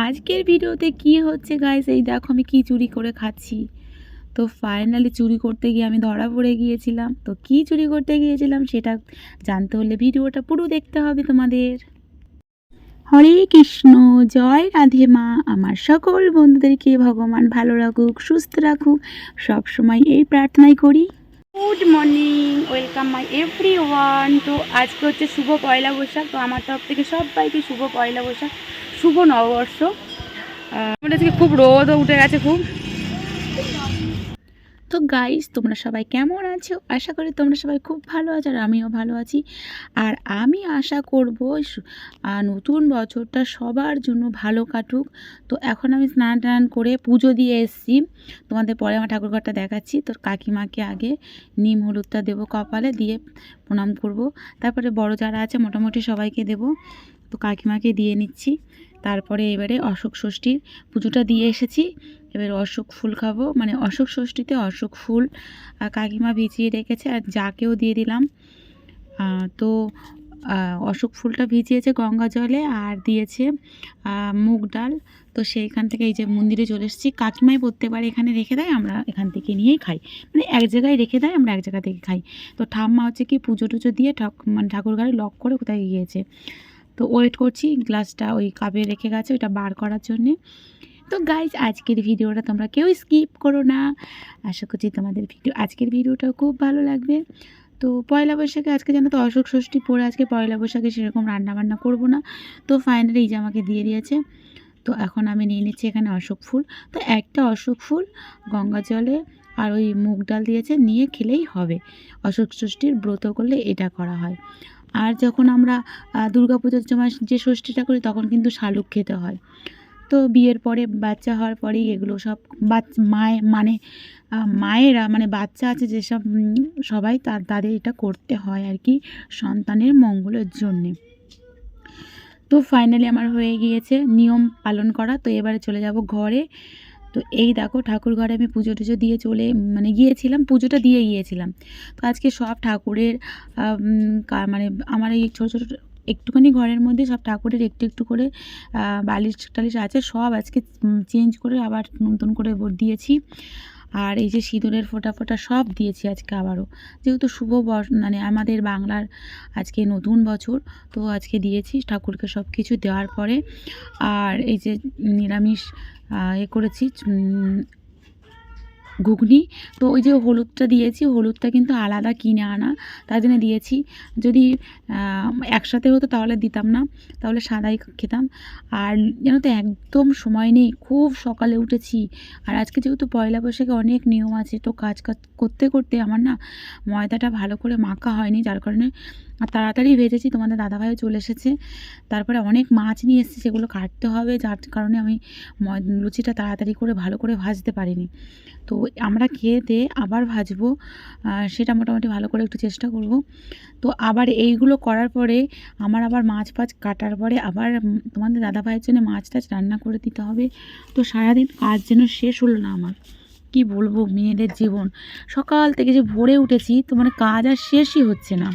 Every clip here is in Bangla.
আজকের ভিডিওতে কি হচ্ছে গাইস এই দেখো, আমি কি চুরি করে খাচ্ছি। তো ফাইনালি চুরি করতে গিয়ে আমি ধরা পড়ে গিয়েছিলাম। তো কি চুরি করতে গিয়েছিলাম সেটা জানতে হলে ভিডিওটা পুরো দেখতে হবে তোমাদের। হরে কৃষ্ণ, জয় রাধে মা। আমার সকল বন্ধুদেরকে ভগবান ভালো রাখুক, সুস্থ রাখুক। সব সময় এই প্রার্থনাই করি। Good morning welcome my everyone তো আজকে হচ্ছে শুভ পয়লা বৈশাখ। তো আমার তরফ থেকে সবাইকে শুভ পয়লা বৈশাখ, শুভ নববর্ষ। আমাদের আজকে খুব রোদও উঠে গেছে খুব। তো গাইস তোমরা সবাই কেমন আছো? আশা করি তোমরা সবাই খুব ভালো আছো আর আমিও ভালো আছি। আর আমি আশা করব নতুন বছরটা সবার জন্য ভালো কাটুক। তো এখন আমি স্নান টান করে পুজো দিয়ে এসেছি। তোমাদের পরে আমার ঠাকুরঘরটা দেখাচ্ছি। তোর কাকিমাকে আগে নিম হলুদটা দেবো কপালে, দিয়ে প্রণাম করব। তারপরে বড় যারা আছে, মোটামুটি সবাইকে দেব। তো কাকিমাকে দিয়ে নিচ্ছি। তারপরে এবারে অশোক ষষ্ঠীর পুজোটা দিয়ে এসেছি। এবার অশোক ফুল খাব। মানে অশোক ষষ্ঠীতে অশোক ফুল কাকিমা ভিজিয়ে রেখেছে আর যাকেও দিয়ে দিলাম। তো অশোক ফুলটা ভিজিয়েছে গঙ্গা জলে আর দিয়েছে মুগ ডাল। তো সেইখান থেকে এই যে মন্দিরে চলে এসেছি। কাকিমাই প্রত্যেকবার এখানে রেখে দেয়, আমরা এখান থেকে নিয়েই খাই। মানে এক জায়গায় রেখে দেয়, আমরা এক জায়গা থেকে খাই। তো ঠাম্মা হচ্ছে কি পুজো টুজো দিয়ে ঠাক মানে ঠাকুর ঘরে লক করে কোথায় গিয়েছে। তো ওয়েট করছি। গ্লাসটা ওই কাপে রেখে গেছে, ওইটা বার করার জন্যে। তো গাইজ আজকের ভিডিওটা তোমরা কেউ স্কিপ করো না। আশা করছি তোমাদের ভিডিও আজকের ভিডিওটা খুব ভালো লাগবে। তো পয়লা বৈশাখে আজকে জানো তো অশোক ষষ্ঠী পরে আজকে পয়লা বৈশাখে সেরকম রান্না বান্না করব না। তো ফাইনালি এই যে আমাকে দিয়ে দিয়েছে। তো এখন আমি নিয়ে নিচ্ছি এখানে অশোক ফুল। তো একটা অশোক ফুল গঙ্গা জলে আর ওই মুগ ডাল দিয়েছে, নিয়ে খেলেই হবে। অশোক ষষ্ঠীর ব্রত করলে এটা করা হয়। আর যখন আমরা দুর্গা পুজোর সময় যে ষষ্ঠীটা করি তখন কিন্তু শালুক খেতে হয়। তো বিয়ের পরে বাচ্চা হওয়ার পরেই এগুলো সব বাচ্চা মায়ে মানে মায়েরা মানে বাচ্চা আছে যেসব সবাই তার, তাদের এটা করতে হয় আর কি সন্তানের মঙ্গলের জন্যে। তো ফাইনালি আমার হয়ে গিয়েছে, নিয়ম পালন করা। তো এবারে চলে যাব ঘরে। তো এই দেখো ঠাকুর ঘরে আমি পুজো টুজো দিয়ে চলে মানে গিয়েছিলাম, পুজোটা দিয়ে গিয়েছিলাম। তো আজকে সব ঠাকুরের মানে আমার এই ছোটো ছোটো একটুখানি ঘরের মধ্যে সব ঠাকুরের একটু একটু করে বালিশ টালিশ আছে, সব আজকে চেঞ্জ করে আবার নতুন করে দিয়েছি। আর এই যে সিঁদুরের ফোটা ফোটা সব দিয়েছি আজকে আবারও। যেহেতু শুভ মানে আমাদের বাংলার আজকে নতুন বছর, তো আজকে দিয়েছি ঠাকুরকে সব কিছু দেওয়ার পরে। আর এই যে নিরামিষ এ করেছি ঘুগনি। তো ওই যে হলুদটা দিয়েছি, হলুদটা কিন্তু আলাদা কিনে আনা। তার জন্য দিয়েছি। যদি একসাথে হতো তাহলে দিতাম না, তাহলে সাদাই খেতাম। আর যেন তো একদম সময় নেই, খুব সকালে উঠেছি। আর আজকে যেহেতু পয়লা বৈশাখে অনেক নিয়ম আছে, তো কাজ কাজ করতে করতে আমার না ময়দাটা ভালো করে মাখা হয়নি, যার কারণে আর তাড়াতাড়ি ভেজেছি তোমাদের দাদাভাইও চলে এসেছে। তারপরে অনেক মাছ নিয়ে এসেছে, সেগুলো কাটতে হবে, যার কারণে আমি লুচিটা তাড়াতাড়ি করে ভালো করে ভাজতে পারিনি। তো আমরা খেয়ে দিয়ে আবার ভাজবো সেটা মোটামুটি ভালো করে একটু চেষ্টা করব। তো আবার এইগুলো করার পরে আমার আবার মাছ ফাছ কাটার পরে আবার তোমাদের দাদাভাইয়ের জন্য মাছ টাছ রান্না করে দিতে হবে। তো সারাদিন কাজ যেন শেষ হলো না আমার। কি বলব, মেয়েদের জীবন। সকাল থেকে যে ভোরে উঠেছি, তো মানে কাজ আর শেষই হচ্ছে না।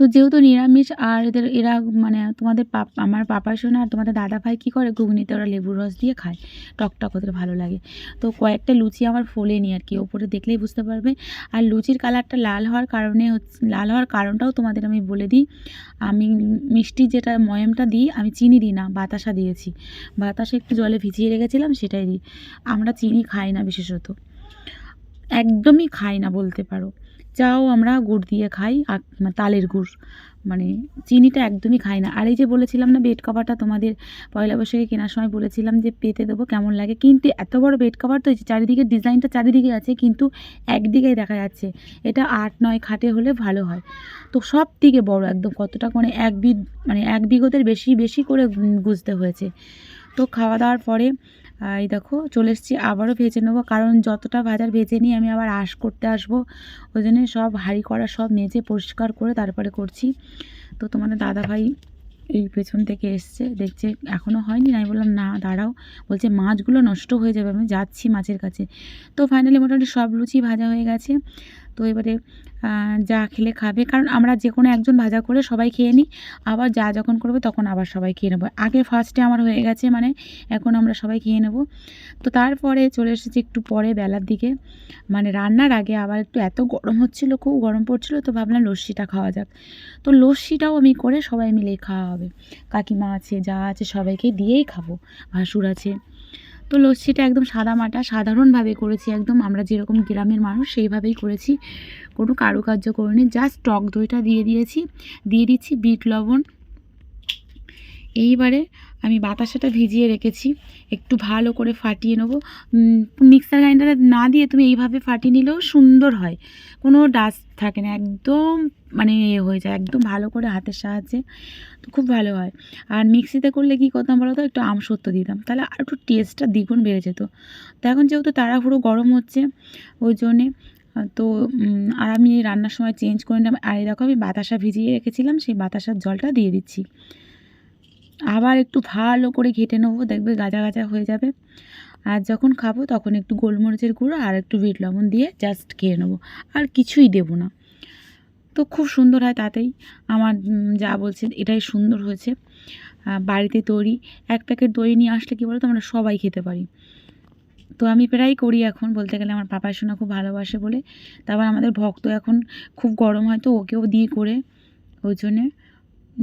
তো যেহেতু নিরামিষ, আর এদের, এরা মানে তোমাদের পাপ, আমার পাপা শোনা আর তোমাদের দাদা ভাই কী করে? ঘুগনিতে ওরা লেবুর রস দিয়ে খায়। টক টক ওদের ভালো লাগে। তো কয়েকটা লুচি আমার ফোলেনি আর কি, ওপরে দেখলেই বুঝতে পারবে। আর লুচির কালারটা লাল হওয়ার কারণে হচ্ছে, লাল হওয়ার কারণটাও তোমাদের আমি বলে দিই। আমি মিষ্টি যেটা ময়মটা দিই, আমি চিনি দিই না, বাতাসা দিয়েছি। বাতাসা একটু জলে ভিজিয়ে রেখেছিলাম, সেটাই দিই। আমরা চিনি খাই না বিশেষত। একদমই খাই না বলতে পারো। চাও আমরা গুড় দিয়ে খাই আর তালের গুড়। মানে চিনিটা একদমই খাই না। আর এই যে বলেছিলাম না বেড কভারটা তোমাদের পয়লা বৈশাখে কেনার সময় বলেছিলাম যে পেতে দেবো, কেমন লাগে? কিন্তু এত বড় বেড কভার তো চারিদিকে ডিজাইনটা চারিদিকে আছে, কিন্তু একদিকেই দেখা যাচ্ছে এটা আট নয় খাটে হলে ভালো হয়। তো সব থেকে বড় একদম কতটা মানে এক বি মানে এক বিঘতের বেশি বেশি করে গুজতে হয়েছে। তো খাওয়া দাওয়ার পরে এই দেখো, চলে এসেছি, আবারও ভেজে নেব। কারণ যতটা ভাজার ভেজে নিই, আমি আবার আশ করতে আসব। ওই জন্য সব হাঁড়ি করা সব মেজে পরিষ্কার করে তারপরে করছি। তো তোমাদের দাদাভাই এই পেছন থেকে এসছে, দেখছে এখনও হয়নি, আমি বললাম, না, দাঁড়াও। বলছে, মাছগুলো নষ্ট হয়ে যাবে, আমি যাচ্ছি মাছের কাছে। তো ফাইনালি মোটামুটি সব লুচি ভাজা হয়ে গেছে। তো এবারে যা খেলে খাবে। কারণ আমরা যে কোনো একজন ভাজা করে সবাই খেয়ে নিই। আবার যা যখন করবে তখন আবার সবাই খেয়ে নেব। আগে ফার্স্টে আমার হয়ে গেছে মানে এখন আমরা সবাই খেয়ে নেব। তো তারপরে চলে এসেছি একটু পরে বেলার দিকে। মানে রান্নার আগে আবার একটু এত গরম হচ্ছিল, খুব গরম পড়ছিল, তো ভাবলাম লস্যিটা খাওয়া যাক। তো লস্যিটাও আমি করে সবাই মিলেই খাওয়া হবে। কাকিমা আছে, যা আছে সবাইকে দিয়েই খাব, ভাসুর আছে। তো লস্যিটা একদম সাদা মাটা, সাধারণভাবে করেছি একদম। আমরা যেরকম গ্রামের মানুষ, সেইভাবেই করেছি। কোনো কারুকার্য করিনি জাস্ট টক দইটা দিয়ে দিয়েছি। দিয়ে দিচ্ছি বিট লবণ। এইবারে আমি বাতাসাটা ভিজিয়ে রেখেছি। একটু ভালো করে ফাটিয়ে নেব। মিক্সার গ্রাইন্ডারে না দিয়ে তুমি এইভাবে ফাটিয়ে নিলেও সুন্দর হয়। কোনো ডাস্ট থাকে না। একদম মানে এ হয়ে যায়। একদম ভালো করে হাতের সাহায্যে তো খুব ভালো হয়। আর মিক্সিতে করলে কী করতাম বলো তো একটু আমসত্ব দিতাম। তাহলে আর একটু টেস্টটা দ্বিগুণ বেড়ে যেত। তো এখন যেহেতু তাড়াহুড়ো গরম হচ্ছে, ওই জন্যে, তো আর আমি রান্নার সময় চেঞ্জ করে নিলাম। আর দেখো আমি বাতাসা ভিজিয়ে রেখেছিলাম। সেই বাতাসার জলটা দিয়ে দিচ্ছি। আবার একটু ভালো করে ঘেটে নেব, দেখবে গাজা গাজা হয়ে যাবে। আর যখন খাব তখন একটু গোলমরিচের গুঁড়ো আর একটু বিট লবণ দিয়ে জাস্ট খেয়ে নেব, আর কিছুই দেবো না। তো খুব সুন্দর হয় তাতেই। আমার যা বলছে এটাই সুন্দর হয়েছে। বাড়িতে তৈরি, এক প্যাকেট দই নিয়ে আসলে কী বলো তো আমরা সবাই খেতে পারি। তো আমি প্রায় করি এখন, বলতে গেলে আমার পাপাই শোনা খুব ভালোবাসে বলে। তারপর আমাদের ভক্ত এখন খুব গরম হয় তো ওকেও দিয়ে করে, ওই জন্যে।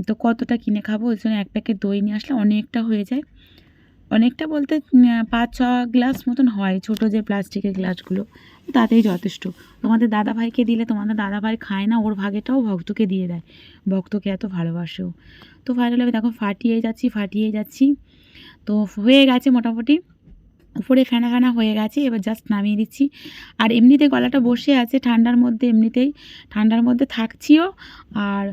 তো কতটা কিনে খাব? ওই জন্য এক প্যাকেট দই নিয়ে আসলে অনেকটা হয়ে যায়। অনেকটা বলতে পাঁচ, ছ গ্লাস মতন হয় ছোটো যে প্লাস্টিকের গ্লাসগুলো। তাতেই যথেষ্ট। তোমাদের দাদা ভাইকে দিলে তোমাদের দাদা ভাই খায় না, ওর ভাগেটাও ভক্তকে দিয়ে দেয়। ভক্তকে এত ভালোবাসেও। তো ফাইনালি আমি দেখো ফাটিয়ে যাচ্ছি ফাটিয়ে যাচ্ছি। তো হয়ে গেছে মোটামুটি। উপরে ফেনা ফেনা হয়ে গেছে, এবার জাস্ট নামিয়ে দিচ্ছি। আর এমনিতে গলাটা বসে আছে ঠান্ডার মধ্যে, এমনিতেই ঠান্ডার মধ্যে থাকছিও আর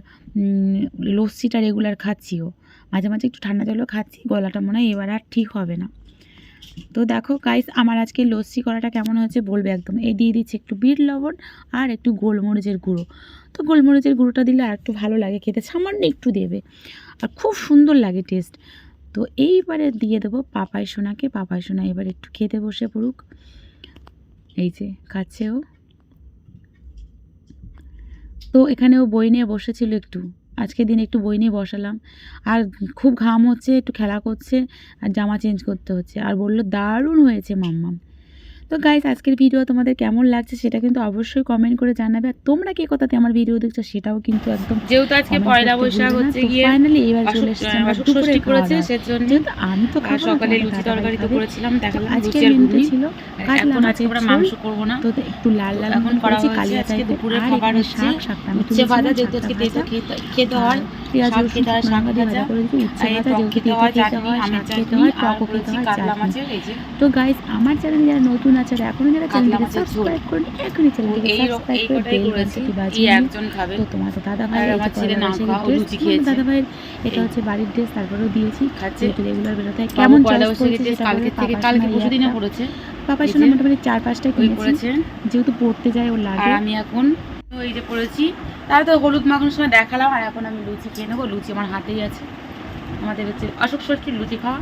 লস্যিটা রেগুলার খাচ্ছিও। মাঝে মাঝে একটু ঠান্ডা জলও খাচ্ছি, গলাটা মনে হয় এবার আর ঠিক হবে না। তো দেখো গাইস আমার আজকে লস্যি করাটা কেমন হয়েছে বলবে একদম। এই দিয়ে দিচ্ছি একটু বিট লবণ আর একটু গোলমরিচের গুঁড়ো। তো গোলমরিচের গুঁড়োটা দিলে আর একটু ভালো লাগে, খেতে সামান্য একটু দেবে। আর খুব সুন্দর লাগে টেস্ট তো এইবারে দিয়ে দেবো পাপাই সোনাকে। পাপাই সোনা এবার একটু খেতে বসে পড়ুক। এই যে খাচ্ছে ও। তো এখানে ও বই নিয়ে বসেছিল একটু। আজকে দিন একটু বই নিয়ে বসালাম। আর খুব ঘাম হচ্ছে, একটু খেলা করছে, আর জামা চেঞ্জ করতে হচ্ছে। আর বলল দারুণ হয়েছে মাম্মাম। তো গাইজ আজকের ভিডিও তোমাদের কেমন লাগছে সেটা কিন্তু অবশ্যই কমেন্ট করে জানাবে। আর তোমরা কে কথাতে আমার ভিডিও দেখছ সেটাও কিন্তু একদম যেহেতু আজকে পয়লা বৈশাখ হচ্ছে গিয়ে finally এবার চলে এসেছে আমার দুপুরের করেছে। সেজন্য যেহেতু আমি তো সকালে লুচি তরকারি তো করেছিলাম দেখালাম আজকে মেনুতে ছিল এখন আজকে আমরা মাংস করব না। তো একটু লাল লাল এখন করা হয়েছে কালিয়া আর খাবার হচ্ছে। শাক শাকটা আমি উচ্ছে ভাজা যেহেতু আজকে খেতে খেতে হয়। পেঁয়াজ রসুন দিয়ে ভাজা করে যেহেতু খেতে হয় হয়, শাক খেতে হয়, টকও খেতে হয়, চাটনি। তো গাইস আমার চ্যানেলে যারা নতুন আছে আর এখনও যারা চ্যানেলটিকে সাবস্ক্রাইব করেনি এখনই চ্যানেলটিকে সাবস্ক্রাইব করে বেল বাটনটি বাজিয়ে নিন। একজন খাবে। তো তোমার তো দাদা ভাই এই ছেলে না। দাদা ভাইয়ের এটা হচ্ছে বাড়ির ড্রেস তারপরেও দিয়েছি। যেহেতু রেগুলার বেরোতে হয় কেমন চয়েস করেছে সেটা কালকে থেকে কালকে সময় পরশু দিনে একটা- পড়েছে। পাপার মোটামুটি চার পাঁচটা কিনেছি যেহেতু পড়তে যায় ওর লাগে। আমি এখন এই যে পড়েছি তার তো হলুদ মাখানোর সময় দেখালাম, আর এখন আমি লুচি খেয়ে নেব। লুচি আমার হাতেই আছে। আমাদের হচ্ছে অশোক ষষ্ঠীর লুচি খাওয়া।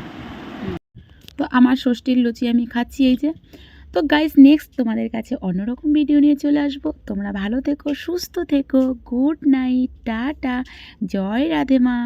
তো আমার ষষ্ঠীর লুচি আমি খাচ্ছি এই যে। তো গাইজ নেক্সট তোমাদের কাছে অন্যরকম ভিডিও নিয়ে চলে আসব। তোমরা ভালো থেকো, সুস্থ থেকো গুড নাইট টাটা, জয় রাধে মা।